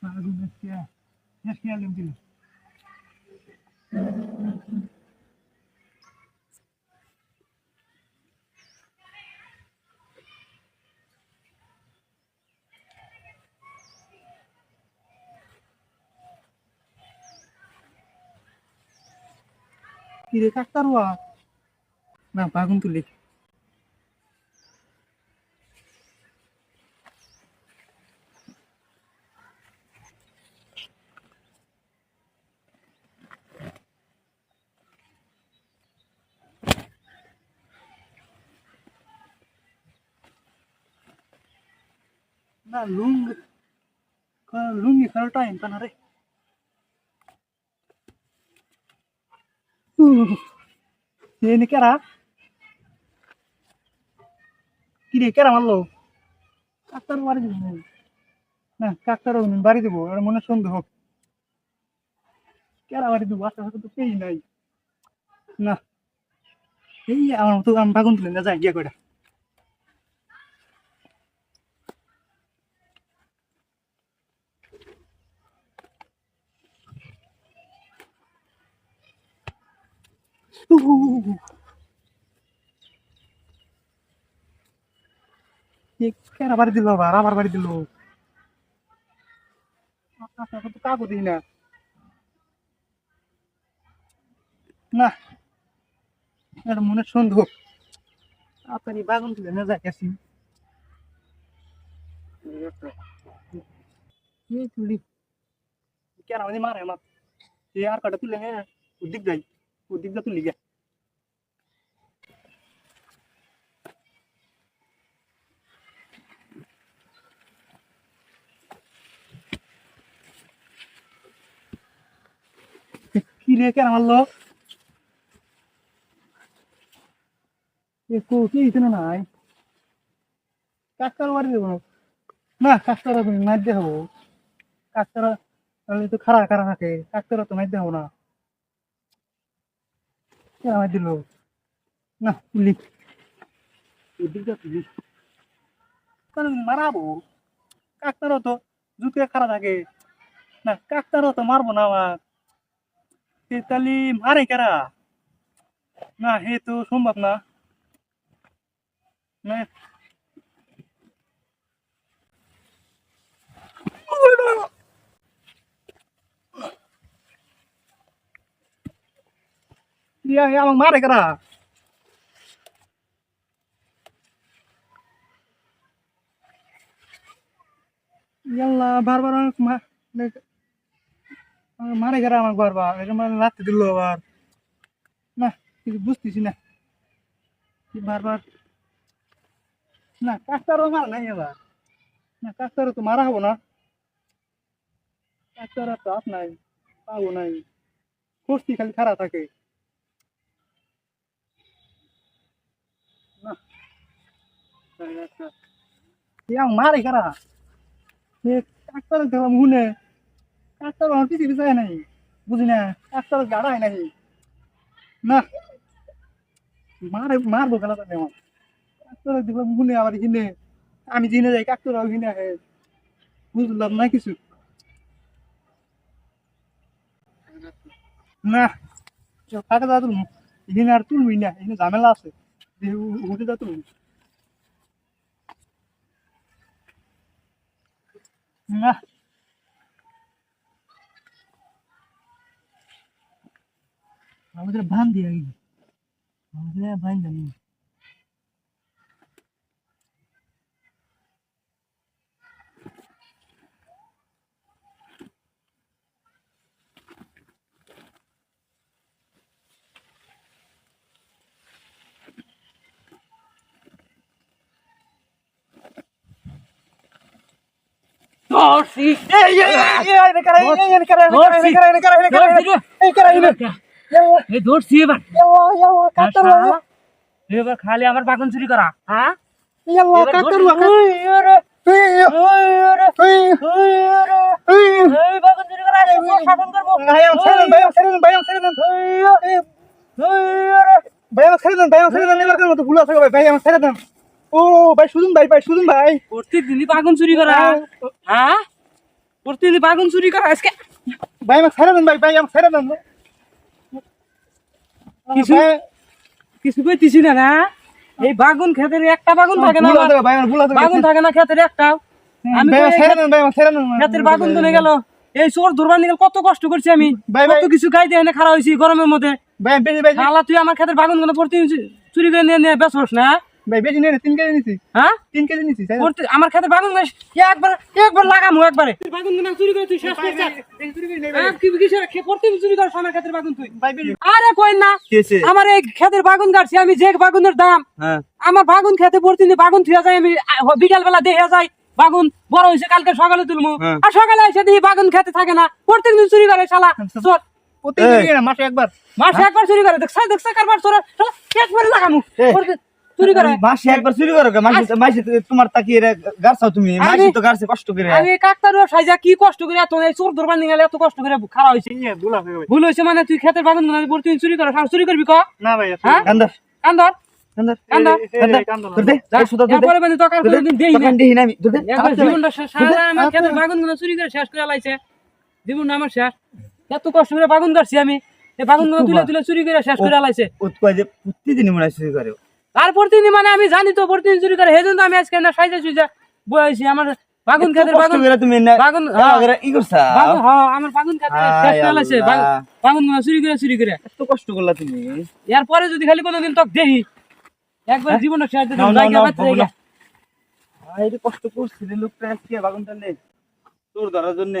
Baru Neskia. Neskia belum dulu. Kiri kaktar wah. Nah, bangun tulis. Na lung ka lungi kara time kana re. Uh, ini kera? কিরে? কেরা মারলো? দিব। না কাকতার বাড়ি দেবো আর মনে সন্দেহ। কেরা বাড়ি দেবো? আশা তো পেয়ে নাই। না এই আমার মতো আমি বাগুন তুলে না যাই কয়টা উহ, এ কেরা বাড়ি দিল আবার আবার বাড়ি দিল আশা তো কাকু দিই না না এটা মনে সন্দেহ আপনি বাগুন তুলে না যাই আসি এই তুলি কেন আমাদের মারে আমার এই আর কটা তুলে হ্যাঁ উদ্দিক যাই উদ্দিক যা কি রে কেন মারলো? এ কো ইতনা নাই। দেবো। না কাকতার নাই দেখাবো কাকতার তাহলে তো খারাপ খারাপ থাকে। কাকতার তো দেখাবো না। মার দিল। না কারণ মারাবো? কাকতারও তো জুতে খারাপ থাকে। না কাকতারও তো মারবো না আমার তালি মারে কারা? না হে তো সম্ভব না। না। ইয়া আমাকে মারে কারা ইয়াল্লা বারবার আমাকে মারে কারা আমাকে বারবার এটা মানে লাত্তি দিল আবার না কিছু বুঝতেছি না বারবার না কাকতারও মারা নাই এবার না কাকতারও তো মারা হব না কাকতার তো হাত নাই পাবো নাই কুস্তি খালি খারাপ থাকে yang mari kara ye দেখলাম হুনে। কাকতার আমার পিছিয়ে পিছিয়ে নাই। বুঝি না কাকতার গাড়াই নাই। না। মারে, মারবো গেলা তো আমার। কাকতার দেখলাম হুনে আবার কিনে আমি জিনে যাই কাকতার কিনে আহে। বুঝলাম না কিছু। না। কাকা দাদা এখানে আর তুলবি না এখানে ঝামেলা আছে। উঠে যা তুলবি। না। আমাদের বান দিয়ে আমাদের বান জানি ধরছি এই এই এই এই কারা এই এই কারা এই কারা এই কারা এই কারা এই কারা এই কারা এই কারা এই ধরছি এবার ইয়াল্লাহ ইয়াল্লাহ কাকতার শালা, এবার খালি আমার বাগান চুরি করা হ্যাঁ ইয়াল্লাহ এবার কাকতার ধরছি। ওই, ওরে, এই ওই, ওরে, এই ওই, ওরে। এই এই বাগান চুরি করা শাসন করব। ভাইয়া ছেড়ে দেন ছেড়ে দেন ছেড়ে দেন এবার কেন ভুল আছে ভাই ভাইয়া ছেড়ে দেন ও ভাই সুজন ভাই ভাই সুজন ভাই। প্রত্যেক দিনই বাগান চুরি করা। হ্যাঁ? প্রতিদিন বাগুন চুরি করা আজকে। ভাই আমাকে ছেড়ে দেন ভাই ভাই আমাকে ছেড়ে দেন। কিছু কিছু কইতেছি না না? এই বাগুন খেতের একটা বাগুন থাকে না। বাগুন থাকে না খেতের একটা। আমি খেতের বাগুন তুলে গেল। এই চোর ধরবার নিয়ে কত কষ্ট করছি আমি। কত কিছু দিয়ে এনে খারাপ হয়েছি গরমের মধ্যে। তুই আমার খেতের বাগুনগুলো চুরি করে নিয়ে নিয়ে বেসস না? ভাই বেশি নেই তিন কেজি নিছি। হ্যাঁ? তিন কেজি নিছি ছেড়ে দেন। প্রতি- আমার খেতের বাগুন গাছ একবার একবার লাগামু একবারে। বাগুনগুলো চুরি করে তুই শেষ ভাই, করছিস। ভাই, বেশি চুরি করি নাই ভাই। কি কিসের খে- প্রতিদিন চুরি করিস আমার খেতের বাগুন তুই। ভাই বেশি আরে কই না আমার এই খেতের বাগুন গাছছি আমি যে বাগুনের দাম। হ্যাঁ। আমার বাগুন খেতে প্রতিদিন বাগুন থুয়া যায় আমি বিকাল বেলা দেখে যাই বাগুন বড় হয়েছে কালকে সকালে তুলমু। হ্যাঁ। আর সকালে এসে দেখি বাগুন খেতে থাকে না প্রত্যেকদিন চুরি করে শালা চোর। মাসে একবার। মাসে একবার চুরি করে দেখছ দেখছ কারবার চোর শালা একবারে লাগামু। এই। প্রতিদিন চুরি করে। মাসে একবার চুরি করো কে? মাসে মাসে তোমার তাকিয়ে গাছাও তুমি। আমি- তো গাছে কষ্ট করে। আমি কাকতার সাইজা কি কষ্ট করে এত এই চোর ধরবার নিয়ে এত কষ্ট করে খারাপ ইয়ে, ভুল হয়েছে মানে তুই খেতের বাগুনগুলো চুরি করে। চুরি করবি ক? না ভাই হ্যাঁ? কান্দর। কান্দর? কান্দর। কান্দর? এই, এই, কান্দর এই, কান্দো না। ধর দে যা, এই সুতা ধর দে। এরপরে তোকে আর ধর দে। কোনোদিন দেই না। তখন দেহি না আমি। ধর দে একবার জীবনটা শেষ সারা আমার খেতের বাগুনগুলো চুরি করে শেষ করে লাইছে। জীবনটা আমার শেষ। এত কষ্ট করে বাগুন আমি। বাগুন তুলে তুলে চুরি করে শেষ করে লাইছে। ও তো কয় যে প্রতিদিন মনে হয় চুরি করে। তার প্রতিদিন মানে আমি জানি তো প্রতিদিন চুরি করে। সেই আমি আজকে না সাইজে সুইজা বয়েছি আমার বাগুন কষ্ট বাগুন তুমি না বাগুন হ্যাঁ, ই করছা। বাগুন হ্যাঁ আমার বাগুন খেতে শেষ করে লাইছে। বাগুন চুরি করে চুরি করে। এত কষ্ট করলা তুমি। এরপরে যদি খালি কোনোদিন তোকে দেখি একবার জীবনটা শেষ জায়গা নাও, বাঁচতে জায়গা। নাও। কষ্ট করছিস লোকটা আজকে বাগুনটা নে। তোর ধরার জন্য।